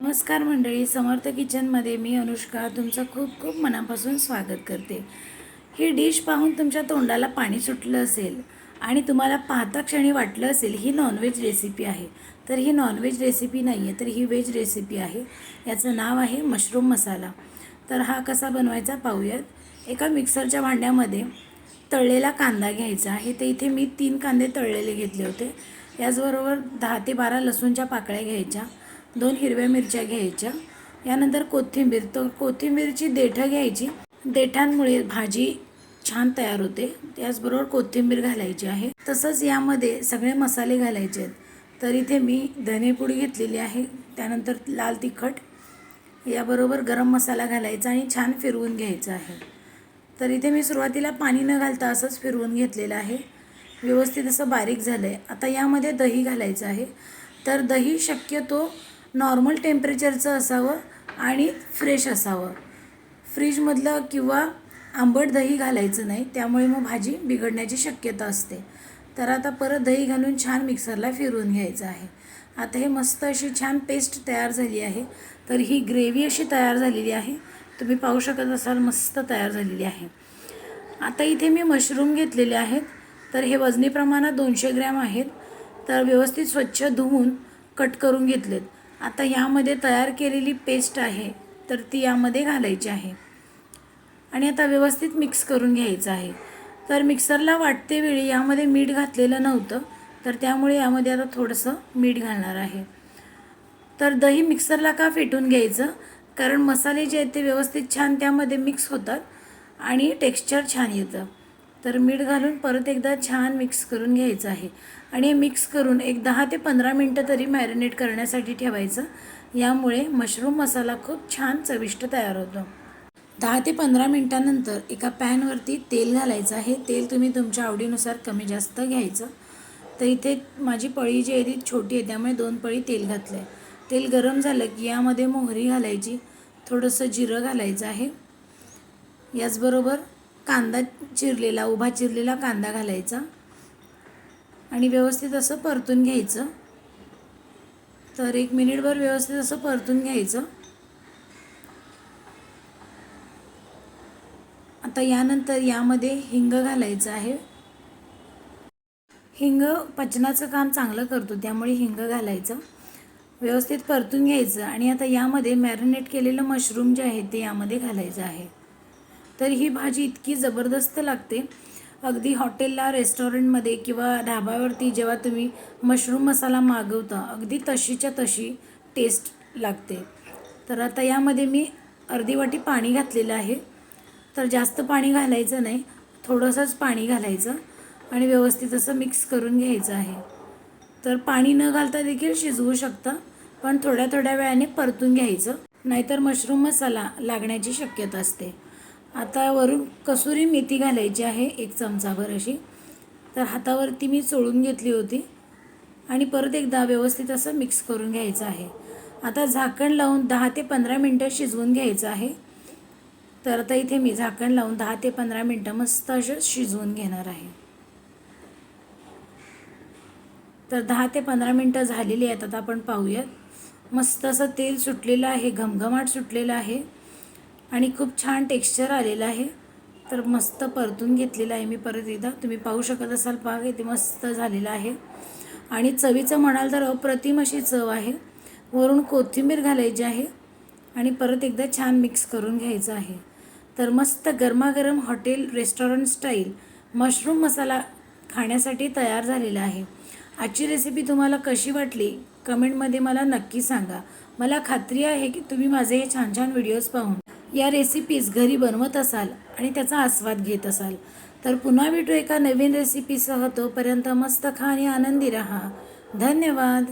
नमस्कार मंडळी समर्थ किचनमध्ये मी अनुष्का तुमचं खूप खूप मनापासून स्वागत करते. ही डिश पाहून तुमच्या तोंडाला पाणी सुटलं असेल आणि तुम्हाला पाहता क्षणी वाटलं असेल ही नॉनव्हेज रेसिपी आहे. तर ही नॉनव्हेज रेसिपी नाही आहे तर ही व्हेज रेसिपी आहे. याचं नाव आहे मशरूम मसाला तर हा कसा बनवायचा पाहूयात. एका मिक्सरच्या भांड्यामध्ये तळलेला कांदा घ्यायचा आहे. ते इथे मी तीन कांदे तळलेले घेतले होते. याचबरोबर दहा ते बारा लसूणच्या पाकळ्या घ्यायच्या. दोन हिरव्या मिरच्या घ्यायच्या. यानंतर कोथिंबीर तो कोथिंबीरची देठं घ्यायची. देठांमुळे भाजी छान तयार होते. त्याचबरोबर कोथिंबीर घालायची आहे. तसंच यामध्ये सगळे मसाले घालायचे आहेत. तर इथे मी धनेपुडी घेतलेली आहे. त्यानंतर लाल तिखट याबरोबर गरम मसाला घालायचा आणि छान फिरवून घ्यायचं आहे. तर इथे मी सुरुवातीला पाणी न घालता असंच फिरवून घेतलेलं आहे. व्यवस्थित असं बारीक झालं आहे आता यामध्ये दही घालायचं आहे. तर दही शक्यतो नॉर्मल टेम्परेचरचं असावं आणि फ्रेश असावं. फ्रीजमधलं किंवा आंबट दही घालायचं नाही त्यामुळे मग भाजी बिघडण्याची शक्यता असते. तर आता परत दही घालून छान मिक्सरला फिरवून घ्यायचं आहे. आता हे मस्त अशी छान पेस्ट तयार झाली आहे. तर ही ग्रेव्ही अशी तयार झालेली आहे. तुम्ही पाहू शकत असाल मस्त तयार झालेली आहे. आता इथे मी मशरूम घेतलेले आहेत. तर हे वजनी प्रमाणात दोनशे ग्रॅम आहेत. तर व्यवस्थित स्वच्छ धुवून कट करून घेतलेत. आता यामध्ये तयार केलेली पेस्ट आहे तर ती यामध्ये घालायची आहे. आणि आता व्यवस्थित मिक्स करून घ्यायचं आहे. तर मिक्सरला वाटते वेळी यामध्ये मीठ घातलेलं नव्हतं तर त्यामुळे यामध्ये आता थोडंसं मीठ घालणार आहे. तर दही मिक्सरला का फेटून घ्यायचं? कारण मसाले जे आहेत ते व्यवस्थित छान त्यामध्ये मिक्स होतात आणि टेक्स्चर छान येतं. तर मीठ घालून परत एकदा छान मिक्स करून घ्यायचं आहे. आणि हे मिक्स करून एक दहा ते पंधरा मिनटं तरी मॅरिनेट करण्यासाठी ठेवायचं. यामुळे मशरूम मसाला खूप छान चविष्ट तयार होतो. दहा ते पंधरा मिनटानंतर एका पॅनवरती तेल घालायचं आहे. तेल तुम्ही तुमच्या आवडीनुसार कमी जास्त घ्यायचं. तर इथे माझी पळी जी आहे ती छोटी आहे त्यामुळे दोन पळी तेल घातलं आहे तेल गरम झालं की यामध्ये मोहरी घालायची. थोडंसं जिरं घालायचं आहे. याचबरोबर कांदा चिरलेला उभा चिरलेला कांदा घालायचा. आणि व्यवस्थित असं परतून घ्यायचं. तर एक मिनिटभर व्यवस्थित असं परतून घ्यायचं. आता यानंतर यामध्ये हिंग घालायचं आहे. हिंग पचनाचं काम चांगलं करतो त्यामुळे हिंग घालायचं. व्यवस्थित परतून घ्यायचं. आणि आता यामध्ये मॅरिनेट केलेलं मशरूम जे आहे ते यामध्ये घालायचं आहे. तर ही भाजी इतकी जबरदस्त लागते. अगदी हॉटेलला रेस्टॉरंटमध्ये किंवा ढाब्यावरती जेव्हा तुम्ही मशरूम मसाला मागवता अगदी तशीच्या तशी टेस्ट लागते. तर आता यामध्ये मी अर्धी वाटी पाणी घातलेलं आहे. तर जास्त पाणी घालायचं नाही थोडंसंच पाणी घालायचं आणि व्यवस्थित असं मिक्स करून घ्यायचं आहे. तर पाणी न घालता देखील शिजवू शकता पण थोड्या थोड्या वेळाने परतून घ्यायचं नाहीतर मशरूम मसाला लागण्याची शक्यता असते. आता वरून कसुरी मेथी घालायची आहे एक चमचाभर अशी. तर हातावरती मी चोळून घेतली होती आणि परत एकदा व्यवस्थित असं मिक्स करून घ्यायचं आहे. आता झाकण लावून दहा ते पंधरा मिनटं शिजवून घ्यायचं आहे. तर आता इथे मी झाकण लावून दहा ते पंधरा मिनटं मस्त असं शिजवून घेणार आहे. तर दहा ते पंधरा मिनटं झालेली आहेत आता आपण पाहूयात. मस्त असं तेल सुटलेलं आहे घमघमाट सुटलेलं आहे. आणि खूप छान टेक्स्चर आलेलं आहे. तर मस्त परतून घेतलेलं आहे मी परत एकदा. तुम्ही पाहू शकत असाल पाग ते मस्त झालेलं आहे. आणि चवीचं म्हणाल तर अप्रतिम अशी चव आहे. वरून कोथिंबीर घालायची आहे आणि परत एकदा छान मिक्स करून घ्यायचं आहे. तर मस्त गरमागरम hotel restaurant style mushroom masala खाण्यासाठी तयार झालेला आहे. आजची रेसिपी तुम्हाला कशी वाटली? कमेंटमध्ये मला नक्की सांगा. मला खात्री आहे की तुम्ही माझे हे छान छान व्हिडिओज पाहून या रेसिपीज घरी बनवत असाल आणि त्याचा आस्वाद घेत असाल तर पुन्हा भेटू एका नवीन रेसिपीसह तोपर्यंत मस्त खा आणि आनंदी राहा. धन्यवाद.